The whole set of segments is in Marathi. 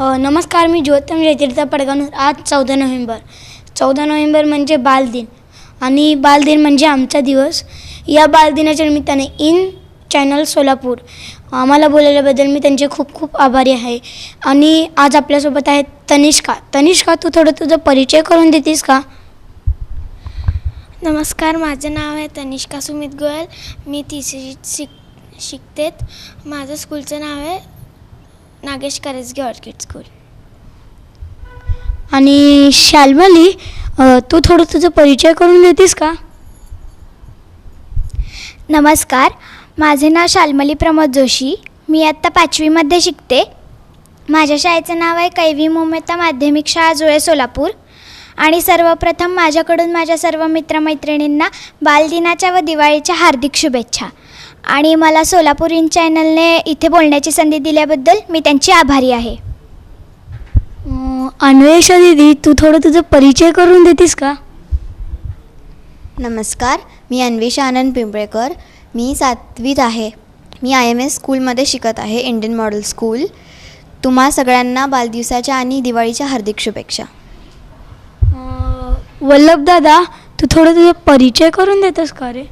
नमस्कार मी ज्योतम जयतीर्थ पडगावून आज चौदा नोव्हेंबर. चौदा नोव्हेंबर म्हणजे बालदिन आणि बालदिन म्हणजे आमचा दिवस. या बालदिनाच्या निमित्ताने इन चॅनल सोलापूर आम्हाला बोलवल्याबद्दल मी त्यांचे खूप खूप आभारी आहे. आणि आज आपल्यासोबत आहे तनिष्का. तनिष्का तू थोडं तुझा परिचय करून देतीस का? नमस्कार माझं नाव आहे तनिष्का सुमित गोयल. मी तिसरीत शिक शिकतेत. माझं स्कूलचं नाव आहे नागेश करजगे ऑर्किड स्कूल आणि शाल्मली तू थोडं तुझा परिचय करून देतीस का? नमस्कार. माझे नाव शाल्मली प्रमोद जोशी. मी आत्ता पाचवीमध्ये शिकते. माझ्या शाळेचं नाव आहे कैवी मोमेता माध्यमिक शाळा जुळे सोलापूर. आणि सर्वप्रथम माझ्याकडून माझ्या सर्व मित्रमैत्रिणींना बालदिनाच्या व दिवाळीच्या हार्दिक शुभेच्छा. आणि मला सोलापूर इन चॅनलने इथे बोलण्याची संधी दिल्याबद्दल मी त्यांची आभारी आहे. अन्वेषा दीदी तू थोडं तुझा परिचय करून देतीस का? नमस्कार मी अन्वेषा आनंद पिंपळेकर. मी सातवीत आहे. मी आय एम एस स्कूलमध्ये शिकत आहे इंडियन मॉडेल स्कूल. तुम्हा सगळ्यांना बालदिवसाच्या आणि दिवाळीच्या हार्दिक शुभेच्छा. वल्लभ दादा तू थोडं तुझा परिचय करून देतोस का रे?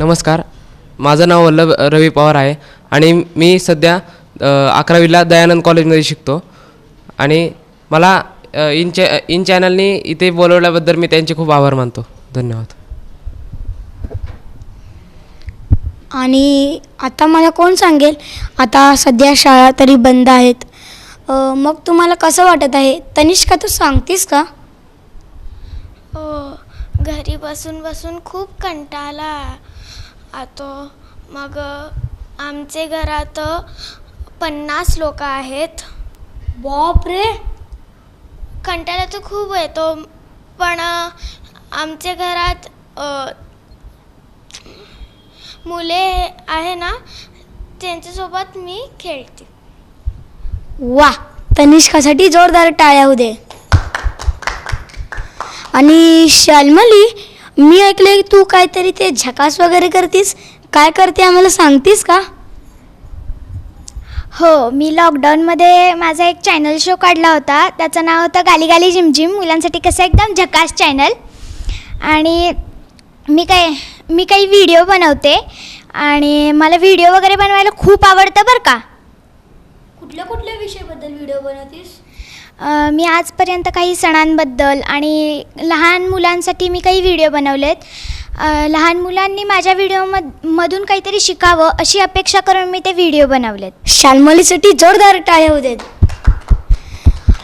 नमस्कार. माझं नाव वल्लभ रवी पवार आहे आणि मी सध्या अकरावीला दयानंद कॉलेजमध्ये शिकतो. आणि मला इन चॅ इन चॅनलनी इथे बोलवल्याबद्दल मी त्यांचे खूप आभार मानतो. धन्यवाद. आणि आता मला कोण सांगेल? आता सध्या शाळा तरी बंद आहेत. मग तुम्हाला कसं वाटत आहे? तनिष्का तू सांगतीस का? हो. घरी बसून बसून खूप कंटाळा. आतो मग आमचे घरात पन्नास लोक आहेत. बाप रे कंटाळा तर खूप येतो पण आमच्या घरात मुले आहे ना त्यांच्यासोबत मी खेळते. वा! तनिष्कासाठी जोरदार टाळ्या होऊ दे. आणि शाल्मली मी ऐकले तू काहीतरी ते झकास वगैरे करतीस. काय करते आम्हाला सांगतीस का? हो मी लॉकडाऊनमध्ये माझा एक चॅनल शो काढला होता. त्याचं नाव होतं गाली गाली जिमजिम मुलांसाठी कसं एकदम झकास चॅनल आणि मी काय मी काही व्हिडिओ बनवते. आणि मला व्हिडिओ वगैरे बनवायला खूप आवडतं बरं का. कुठल्या कुठल्या विषयाबद्दल व्हिडिओ बनवतीस? अ, मी आजपर्यंत काही सणांबद्दल आणि लहान मुलांसाठी मी काही व्हिडिओ बनवलेत. अ, लहान मुलांनी माझ्या व्हिडिओमध मधून काहीतरी शिकावं अशी अपेक्षा करून मी ते व्हिडिओ बनवलेत. शाल्मलीसाठी जोरदार टाळ्या होऊ देत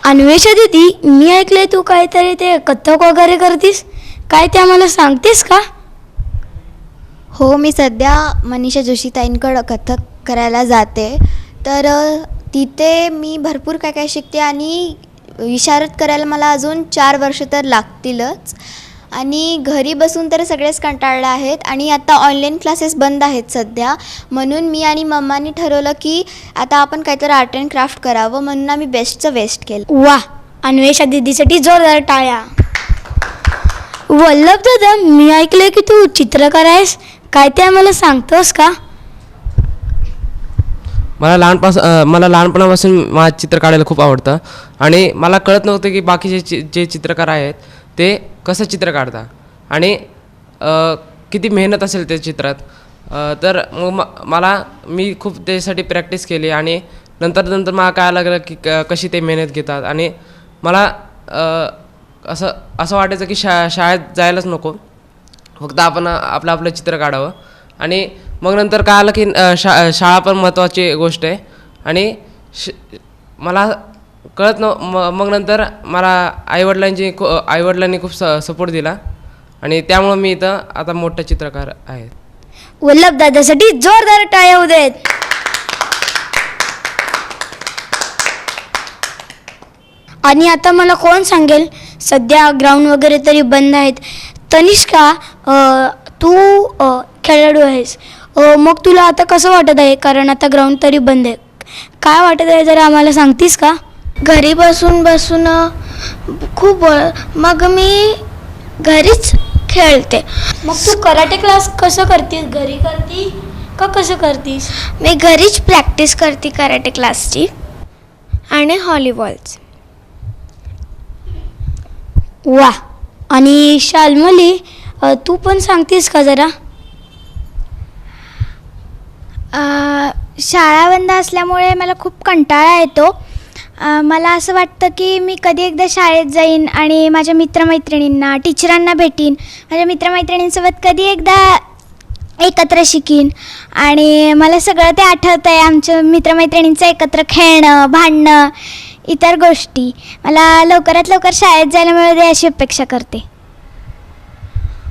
अन्वेषा दीदी मी ऐकले तू काहीतरी ते कथ्थक वगैरे करतीस. काय ते आम्हाला सांगतेस का? हो मी सध्या मनीषा जोशीताईंकडं कथक करायला जाते. तर अ, तिथे मी भरपूर काय काय शिकते आणि विशारद करायला मला अजून चार वर्ष तर लागतीलच. आणि घरी बसून तर सगळेच कंटाळले आहेत आणि आता ऑनलाईन क्लासेस बंद आहेत सध्या. म्हणून मी आणि मम्मानी ठरवलं की आता आपण काहीतरी आर्ट अँड क्राफ्ट करावं म्हणून आम्ही बेस्टचं वेस्ट केलं. वा अन्वेषा दीदीसाठी जोरदार टाळ्या. वल्लभ दादा मी ऐकलं की तू चित्रकार आहेस. काय ते आम्हाला सांगतोस का? मला लहानपास मला लहानपणापासून मला चित्र काढायला खूप आवडतं. आणि मला कळत नव्हतं की बाकीचे चि जे चित्रकार आहेत ते कसं चित्र काढतात आणि किती मेहनत असेल त्या चित्रात. तर मग मला मी खूप त्यासाठी प्रॅक्टिस केली आणि नंतर नंतर मला काय लागलं की क- कशी ते मेहनत घेतात. आणि मला असं असं वाटायचं की शा शाळेत जायलाच नको. फक्त आपण आपलं आपलं चित्र काढावं. आणि मग नंतर काय आलं की शा शाळा पण महत्त्वाची गोष्ट आहे. आणि श मला कळत नव्ह म मग नंतर मला आईवडिलांची खू आईवडिलांनी खूप स सपोर्ट दिला. आणि त्यामुळं मी इथं आता मोठा चित्रकार आहे. वल्लभ दादासाठी जोरदार टाळ्या होऊ देत आणि आता मला कोण सांगेल? सध्या ग्राउंड वगैरे तरी बंद आहेत. तनिष्का अ, तू अ, खेळाडू आहेस. मग तुला आता कसं वाटत आहे? कारण आता ग्राउंड तरी बंद आहे. काय वाटत आहे जरा आम्हाला सांगतीस का? घरी बसून बसून खूप मग मी घरीच खेळते. मग तू कराटे क्लास कसं करतीस? घरी करती का कसं करतीस? मी घरीच प्रॅक्टिस करते कराटे क्लासची आणि हॉलीबॉल्स वा. आणि शाल्मली तू पण सांगतेस का जरा अ, शाळा बंद असल्यामुळे मला खूप कंटाळा येतो. मला असं वाटतं की मी कधी एकदा शाळेत जाईन आणि माझ्या मित्रमैत्रिणींना टीचरांना भेटीन. माझ्या मित्रमैत्रिणींसोबत कधी एकदा एकत्र शिकीन. आणि मला सगळं ते आठवतं आहे आमच्या मित्रमैत्रिणींचं एकत्र खेळणं भांडणं इतर गोष्टी. मला लवकरात लवकर शाळेत जायला मिळते अशी अपेक्षा करते.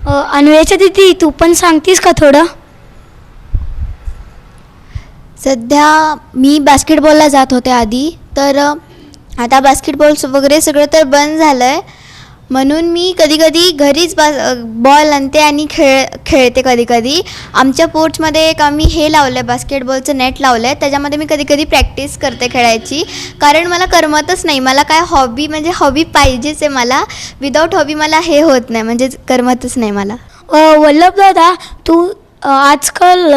अ, अन्वयाच्या तिथी तू पण सांगतीस का थोडं? सध्या मी बास्केटबॉलला जात होते आधी तर आता बास्केटबॉल वगैरे सगळं तर बंद झालं आहे म्हणून मी कधीकधी घरीच बा बॉल आणते आणि खेळ खेळते कधीकधी. आमच्या पोर्चमध्ये एक आम्ही हे लावलं आहे बास्केटबॉलचं नेट लावलं आहे त्याच्यामध्ये मी कधीकधी प्रॅक्टिस करते खेळायची. कारण मला करमतच नाही. मला काय हॉबी म्हणजे हॉबी पाहिजेच आहे मला. विदाऊट हॉबी मला हे होत नाही. म्हणजे करमतच नाही मला. वल्लभ दादा तू आजकाल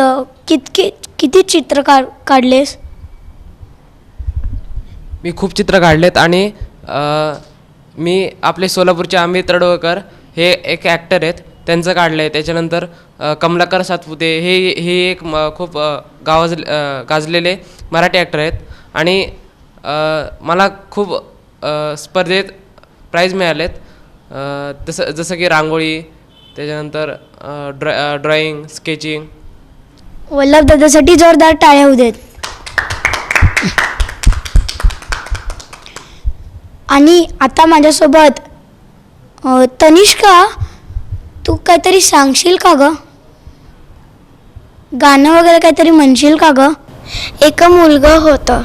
कितके किती चित्र काढ काढलेस? मी खूप चित्र काढलेत आणि अ, मी आपले सोलापूरचे अमित तडवकर हे एक ॲक्टर आहेत त्यांचं काढलं आहे त्याच्यानंतर अ, कमलाकर सातपुते हे हे एक म खूप अ, गावाज अ, गाजलेले मराठी ॲक्टर आहेत. आणि अ, मला खूप अ, स्पर्धेत प्राईज मिळालेत. अ, तसं जसं की रांगोळी त्याच्यानंतर ड्रॉ ड्रॉईंग स्केचिंग वल्लभ दादासाठी जोरदार टाळ्या होऊ देत. आणि आता माझ्यासोबत तनिष्का तू काहीतरी सांगशील का ग? गाणं वगैरे काहीतरी म्हणशील का ग? एक मुलगं होतं.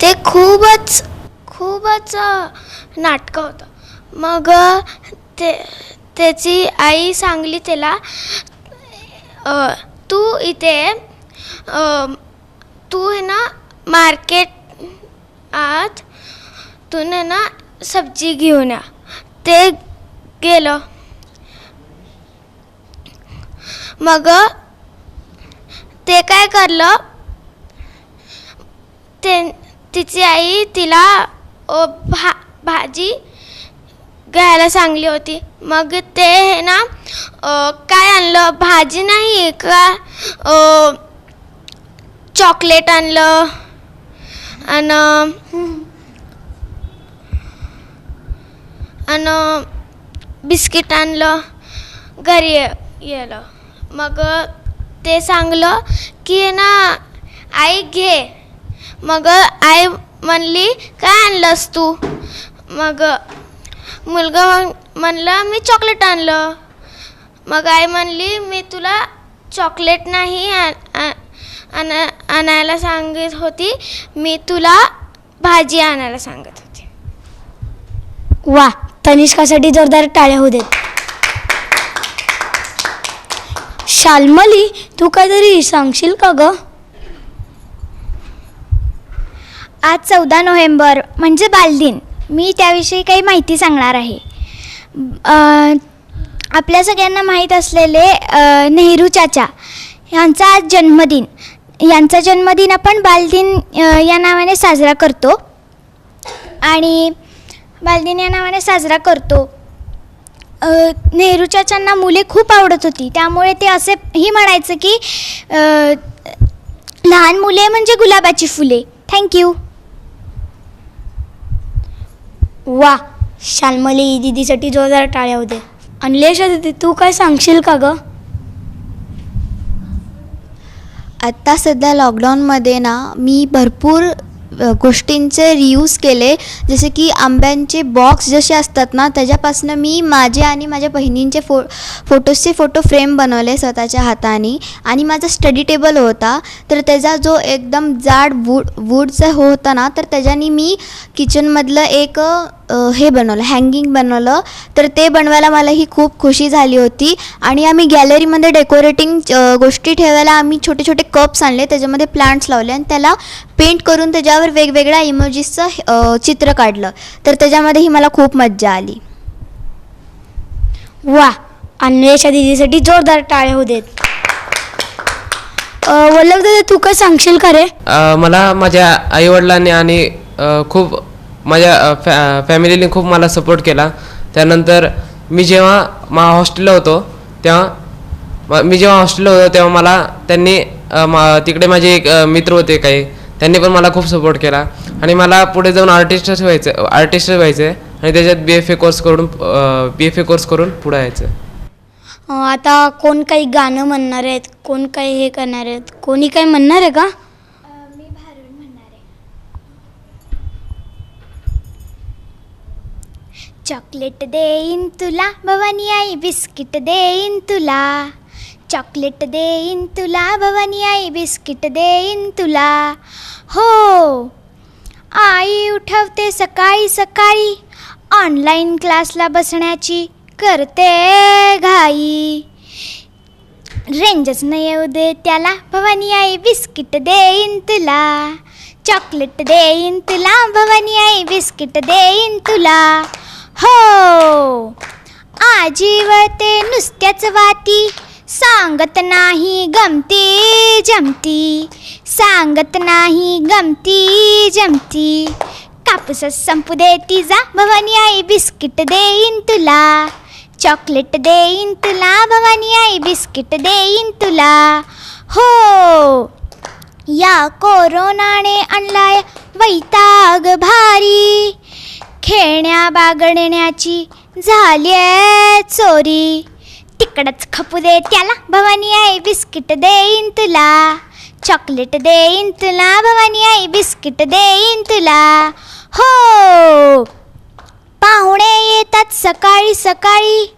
ते खूपच खूपच नाटकं होतं. मग ते त्याची आई सांगली त्याला तू इथे तू आहे ना मार्केट आत तू है ना सब्जी घेऊन या. ते गेलं. मग ते काय करलं? ते तिची आई तिला भा भाजी घ्यायला सांगली होती. मग ते हे ना काय आणलं? भाजी नाही का? चॉकलेट आणलं. आणि आणि बिस्किट आणलं. घरी येलं. मग ते सांगलं की ना आई घे. मग आई म्हणली काय आणलंस तू? मग मुलगा म्हणलं मी चॉकलेट आणलं. मग आई म्हणली मी तुला चॉकलेट नाही आण- आ- आण- आणायला सांगत होती. मी तुला भाजी आणायला सांगत होती. वा तनिष्कासाठी जोरदार टाळ्या होऊ देत. शाल्मली तू काहीतरी सांगशील का ग? आज चौदा नोव्हेंबर म्हणजे बालदिन. मी त्याविषयी काही माहिती सांगणार आहे. आपल्या सगळ्यांना माहीत असलेले नेहरू चाचा यांचा आज जन्मदिन. यांचा जन्मदिन आपण बालदिन या नावाने साजरा करतो. आणि बालदिन या नावाने साजरा करतो. नेहरू चाचांना मुले खूप आवडत होती. त्यामुळे ते असे ही म्हणायचं की लहान मुले म्हणजे गुलाबाची फुले. थँक्यू वा शालमली दिदीसाठी जोरदार टाळ्या होत्या. आणि लेशा दिदी तू काय सांगशील का ग? आत्ता सध्या लॉकडाऊनमध्ये ना मी भरपूर गोष्टींचे रियूज केले. जसे की आंब्यांचे बॉक्स जसे असतात ना त्याच्यापासून मी माझे आणि माझ्या बहिणींचे फो फोटोजचे फोटो फ्रेम बनवले स्वतःच्या हाताने. आणि माझा स्टडी टेबल होता. तर त्याचा जो एकदम जाड वूड वूडचा हो होता ना तर त्याच्याने मी किचनमधलं एक हे बनवलं हँगिंग बनवलं. तर ते बनवायला मला ही खूप खुशी झाली होती. आणि आम्ही गॅलरीमध्ये डेकोरेटिंग गोष्टी ठेवायला आम्ही छोटे छोटे कप्स आणले. त्याच्यामध्ये प्लांट्स लावले आणि त्याला पेंट करून त्याच्यावर वेगवेगळ्या इमोजीसचं चित्र काढलं. तर त्याच्यामध्येही मला खूप मज्जा आली. वा! अन्वेषा दिदीसाठी जोरदार टाळ्या होऊ देत. अ, वल्लभ दादा तू काय सांगशील का रे? अ, मला माझ्या आईवडिलांनी आणि अ, खूप माझ्या अ, फॅ फॅमिलीने खूप मला सपोर्ट केला. त्यानंतर मी जेव्हा मा हॉस्टेलला होतो तेव्हा म- मी जेव्हा हॉस्टेलला होतो तेव्हा मला त्यांनी अ, मा तिकडे माझे एक अ, मित्र होते काही. त्यांनी पण मला खूप सपोर्ट केला. आणि मला पुढे जाऊन आर्टिस्टच व्हायचं आर्टिस्ट व्हायचं आहे आणि त्याच्यात बी एफ ए कोर्स करून बी एफ ए कोर्स करून पुढे यायचं. आता कोण काही गाणं म्हणणार आहेत कोण काही हे करणार आहेत कोणी काही म्हणणार आहे का? मी भारून म्हणणार आहे चॉकलेट देईन तुला भवानी आई बिस्किट देईन तुला. चॉकलेट देईन तुला भवानी आई बिस्किट देईन तुला हो आई उठवते सकाळी सकाळी ऑनलाईन क्लासला बसण्याची करते घाई रेंजच नाही येऊ दे त्याला भवानी आई बिस्किट देईन तुला चॉकलेट देईन तुला भवानी आई बिस्किट देईन तुला हो आजी वळते नुसत्याच वाती सांगत नाही गमती जमती. सांगत नाही गमती जमती. कापूसच संपू दे तिजा भवानी आई बिस्किट देईन तुला. चॉकलेट देईन तुला भवानी आई बिस्किट देईन तुला. हो या कोरोनाने आणलाय वैताग भारी. खेळण्या बागडण्याची झाली चोरी. तिकडच खपू दे त्याला. भवानी आई बिस्किट देईन तुला. चॉकलेट देईन तुला. भवानी आई बिस्किट देईन तुला. हो! पाहुणे येतात सकाळी सकाळी.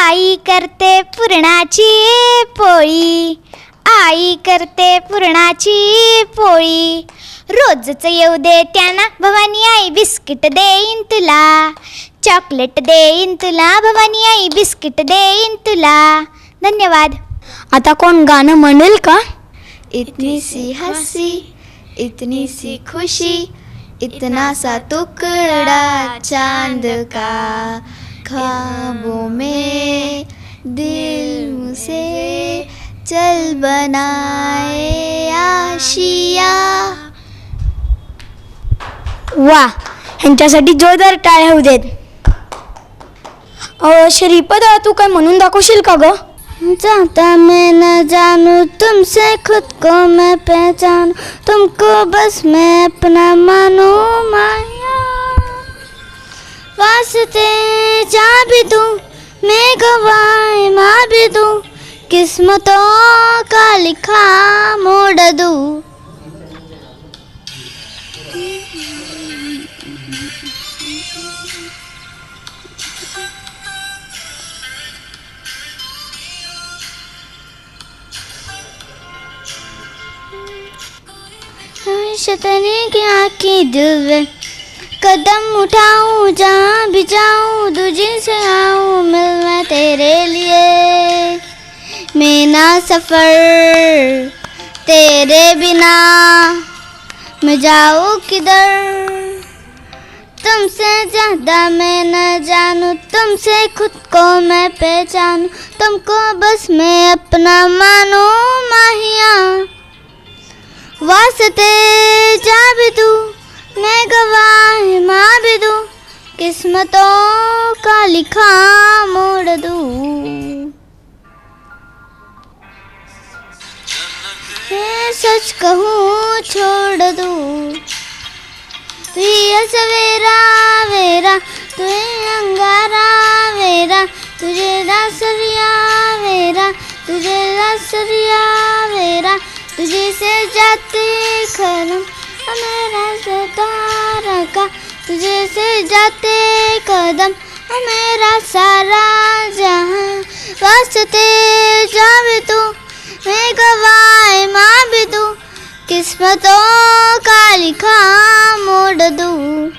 आई करते पुरणाची पोळी. आई करते पुरणाची पोळी. रोजच येऊ दे त्यांना. भवानी आई बिस्किट देईन तुला. चॉकलेट देईन तुला. भवानी आई बिस्किट देईन तुला. धन्यवाद. आता कोण गाणं म्हणेल का? इतनी सी हंसी इतनी सी खुशी इतना सा टुकड़ा चांद का ख्वाबों में दिल मुझसे चल बनाए आशिया। वा ह्यांच्यासाठी जोरदार टाळ्या होऊ देत. अ, श्रीपद तू काय म्हणून दाखवशील का ग? जाता मैं न जानू तुमसे खुद को मैं पहचान तुमको बस मैं अपना मानू माया। वास्ते जा भी दूं मैं गवाए माँ भी दूं किस्मतों का लिखा मोड़ दूं। शतने की आँखें दिल में। कदम उठाऊं, जहाँ भी जाऊँ, तुझे से आऊँ, मिल मैं तेरे लिए। मेरा सफ़र तेरे बिना। मैं जाऊँ किधर? तुमसे ज़्यादा मैं न जानू, तुमसे खुद को मैं पहचानूं। तुमको बस मैं अपना मानू, माहिया। वास्ते जा भी तू मैं गवाह माँ भी दूँ किस्मतों का लिखा मोड़ दूँ। सच कहूँ छोड़ दूँ। तू सवेरा, वेरा तू अंगारा, वेरा, तुझे दासरिया, वेरा, तुझे दासरिया, वेरा तुझे से जाते खरम मेरा सितारा का। तुझे से जाते कदम ओ मेरा सारा जहाँ। वास्ते जावे तू, मैं गवाए माँ भी तू। किस्मतों का लिखा मोड़ दूँ।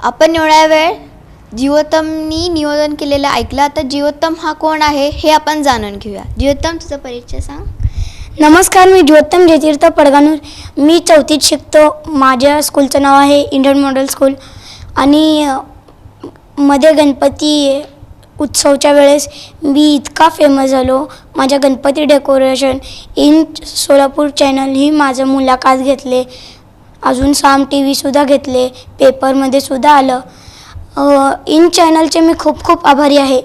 आपण एवढा वेळ जिओतमनी नियोजन केलेलं ऐकलं. आता जीवोत्तम हा कोण आहे हे आपण जाणून घेऊया. जिओतम तुझा परिचय सांग. नमस्कार मी ज्योतम जयतीर्थ पडगानूर मी चौथीत शिकतो. माझ्या स्कूलचं नाव आहे इंडियन मॉडेल स्कूल. आणि अ, मध्ये गणपती उत्सवच्या वेळेस मी इतका फेमस झालो. माझ्या Ganpati decoration in Solapur channel ही माझं मुलाखत घेतले. अजून साम टी व्हीसुद्धा घेतले. पेपरमध्ये सुद्धा आलं. इन चॅनलचे मी खूप खूप आभारी आहे.